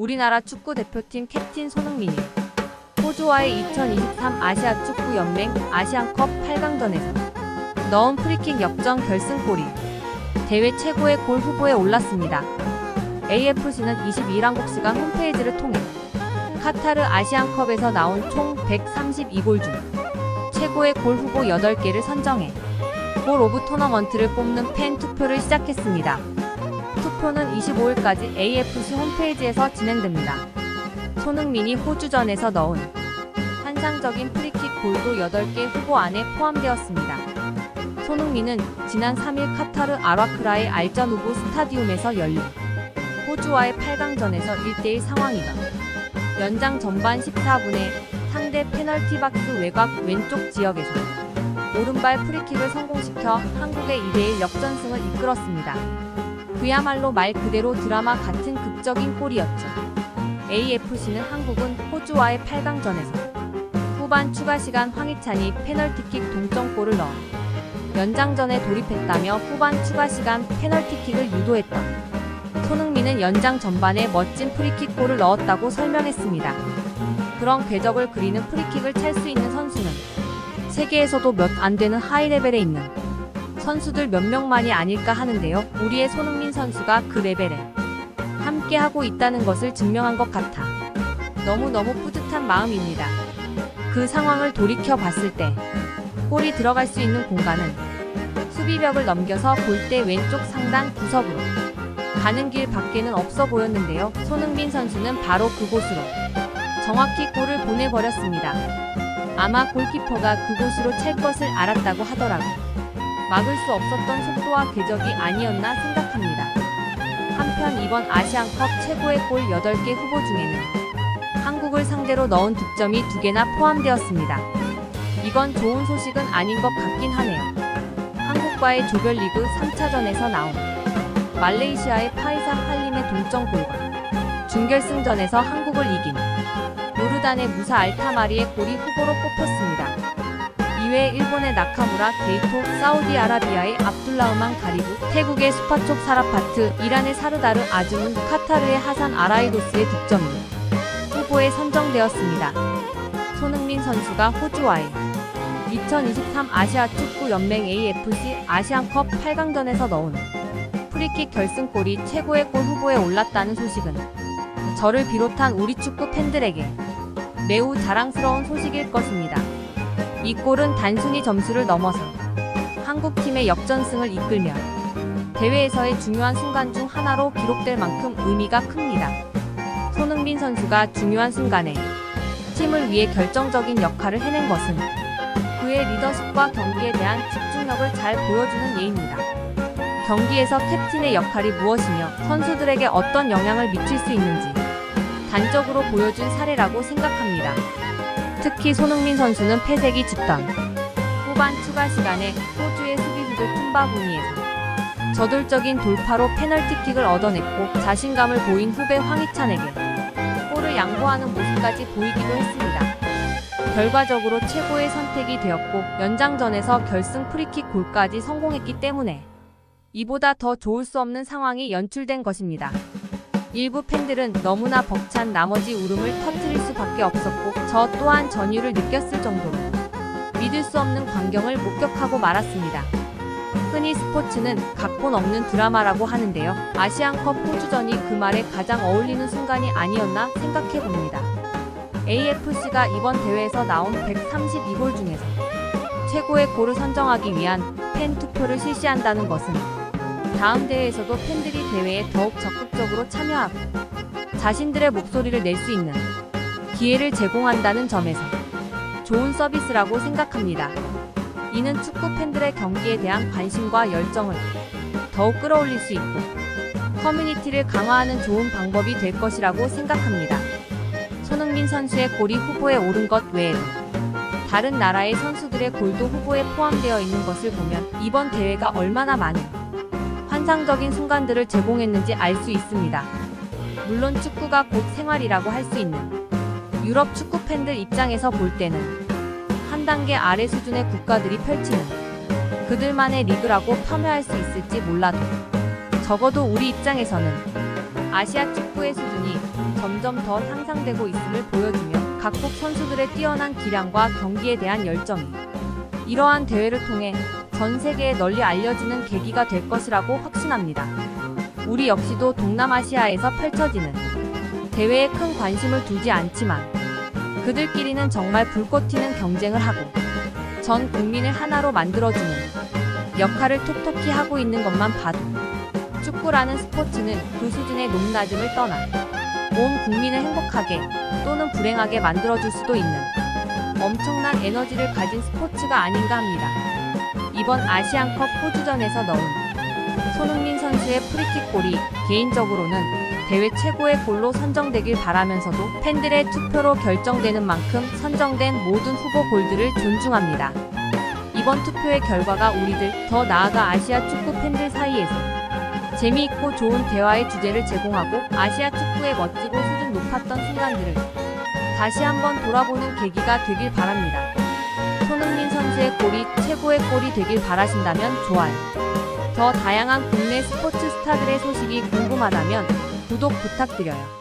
우리나라 축구 대표팀 캡틴 손흥민이 호주와의 2023 아시아 축구 연맹 아시안컵 8강전에서 넣은 프리킥 역전 결승골이 대회 최고의 골 후보에 올랐습니다. AFC는 22일 시간 홈페이지를 통해 카타르 아시안컵에서 나온 총 132골 중 최고의 골 후보 8개를 선정해 골 오브 토너먼트를 뽑는 팬 투표를 시작했습니다. 투표는 25일까지 AFC 홈페이지에서 진행됩니다. 손흥민이 호주전에서 넣은 환상적인 프리킥 골도 8개 후보 안에 포함되었습니다. 손흥민은 지난 3일 카타르 아라크라의 알자누브 스타디움에서 열린 호주와의 8강전에서 1대1 상황이다. 연장 전반 14분에 상대 페널티 박스 외곽 왼쪽 지역에서 오른발 프리킥을 성공시켜 한국의 2대1 역전승을 이끌었습니다. 그야말로 말 그대로 드라마 같은 극적인 골이었죠. AFC는 한국은 호주와의 8강전에서 후반 추가 시간 황희찬이 페널티킥 동점골을 넣어 연장전에 돌입했다며 후반 추가 시간 페널티킥을 유도했던 손흥민은 연장 전반에 멋진 프리킥 골을 넣었다고 설명했습니다. 그런 궤적을 그리는 프리킥을 찰 수 있는 선수는 세계에서도 몇 안 되는 하이 레벨에 있는 선수들 몇 명만이 아닐까 하는데요. 우리의 손흥민 선수가 그 레벨에 함께 하고 있다는 것을 증명한 것 같아 너무너무 뿌듯한 마음입니다. 그 상황을 돌이켜 봤을 때 골이 들어갈 수 있는 공간은 수비벽을 넘겨서 골대 왼쪽 상단 구석으로 가는 길 밖에는 없어 보였는데요. 손흥민 선수는 바로 그곳으로 정확히 골을 보내버렸습니다. 아마 골키퍼가 그곳으로 찰 것을 알았다고 하더라고. 막을 수 없었던 속도와 궤적이 아니었나 생각합니다. 한편 이번 아시안컵 최고의 골 8개 후보 중에는 한국을 상대로 넣은 득점이 2개나 포함되었습니다. 이건 좋은 소식은 아닌 것 같긴 하네요. 한국과의 조별리그 3차전에서 나온 말레이시아의 파이사 할림의 동점골과 준결승전에서 한국을 이긴 요르단의 무사 알타마리의 골이 후보로 뽑혔습니다. 이외에 일본의 나카무라 게이토, 사우디아라비아의 압둘라흐만 가리브, 태국의 수파촉 사라파트, 이란의 사르다르 아즈문, 카타르의 하산 아라이도스의 득점이 후보에 선정되었습니다. 손흥민 선수가 호주와의 2023 아시아 축구 연맹 AFC 아시안컵 8강전에서 넣은 프리킥 결승골이 최고의 골 후보에 올랐다는 소식은 저를 비롯한 우리 축구 팬들에게 매우 자랑스러운 소식일 것입니다. 이 골은 단순히 점수를 넘어서 한국팀의 역전승을 이끌며 대회에서의 중요한 순간 중 하나로 기록될 만큼 의미가 큽니다. 손흥민 선수가 중요한 순간에 팀을 위해 결정적인 역할을 해낸 것은 그의 리더십과 경기에 대한 집중력을 잘 보여주는 예입니다. 경기에서 캡틴의 역할이 무엇이며 선수들에게 어떤 영향을 미칠 수 있는지 단적으로 보여준 사례라고 생각합니다. 특히 손흥민 선수는 패색이 짙던 후반 추가 시간에 호주의 수비수들 틈바구니에서 저돌적인 돌파로 페널티킥을 얻어냈고 자신감을 보인 후배 황희찬에게 골을 양보하는 모습까지 보이기도 했습니다. 결과적으로 최고의 선택이 되었고 연장전에서 결승 프리킥 골까지 성공했기 때문에 이보다 더 좋을 수 없는 상황이 연출된 것입니다. 일부 팬들은 너무나 벅찬 나머지 울음을 터뜨릴 수밖에 없었고 저 또한 전율을 느꼈을 정도로 믿을 수 없는 광경을 목격하고 말았습니다. 흔히 스포츠는 각본 없는 드라마라고 하는데요. 아시안컵 호주전이 그 말에 가장 어울리는 순간이 아니었나 생각해 봅니다. AFC가 이번 대회에서 나온 132골 중에서 최고의 골을 선정하기 위한 팬 투표를 실시한다는 것은 다음 대회에서도 팬들이 대회에 더욱 적극적으로 참여하고 자신들의 목소리를 낼 수 있는 기회를 제공한다는 점에서 좋은 서비스라고 생각합니다. 이는 축구 팬들의 경기에 대한 관심과 열정을 더욱 끌어올릴 수 있고 커뮤니티를 강화하는 좋은 방법이 될 것이라고 생각합니다. 손흥민 선수의 골이 후보에 오른 것 외에도 다른 나라의 선수들의 골도 후보에 포함되어 있는 것을 보면 이번 대회가 얼마나 많은 환상적인 순간들을 제공했는지 알 수 있습니다. 물론 축구가 곧 생활이라고 할 수 있는 유럽 축구 팬들 입장에서 볼 때는 한 단계 아래 수준의 국가들이 펼치는 그들만의 리그라고 폄훼할 수 있을지 몰라도 적어도 우리 입장에서는 아시아 축구의 수준이 점점 더 향상되고 있음을 보여주며 각국 선수들의 뛰어난 기량과 경기에 대한 열정이 이러한 대회를 통해 전 세계에 널리 알려지는 계기가 될 것이라고 확신합니다. 우리 역시도 동남아시아에서 펼쳐지는 대회에 큰 관심을 두지 않지만 그들끼리는 정말 불꽃 튀는 경쟁을 하고 전 국민을 하나로 만들어주는 역할을 톡톡히 하고 있는 것만 봐도 축구라는 스포츠는 그 수준의 높낮음을 떠나 온 국민을 행복하게 또는 불행하게 만들어줄 수도 있는 엄청난 에너지를 가진 스포츠가 아닌가 합니다. 이번 아시안컵 호주전에서 넣은 손흥민 선수의 프리킥 골이 개인적으로는 대회 최고의 골로 선정되길 바라면서도 팬들의 투표로 결정되는 만큼 선정된 모든 후보 골들을 존중합니다. 이번 투표의 결과가 우리들 더 나아가 아시아 축구 팬들 사이에서 재미있고 좋은 대화의 주제를 제공하고 아시아 축구의 멋지고 수준 높았던 순간들을 다시 한번 돌아보는 계기가 되길 바랍니다. 손흥민 선수의 골이 최고의 골이 되길 바라신다면 좋아요. 더 다양한 국내 스포츠 스타들의 소식이 궁금하다면 구독 부탁드려요.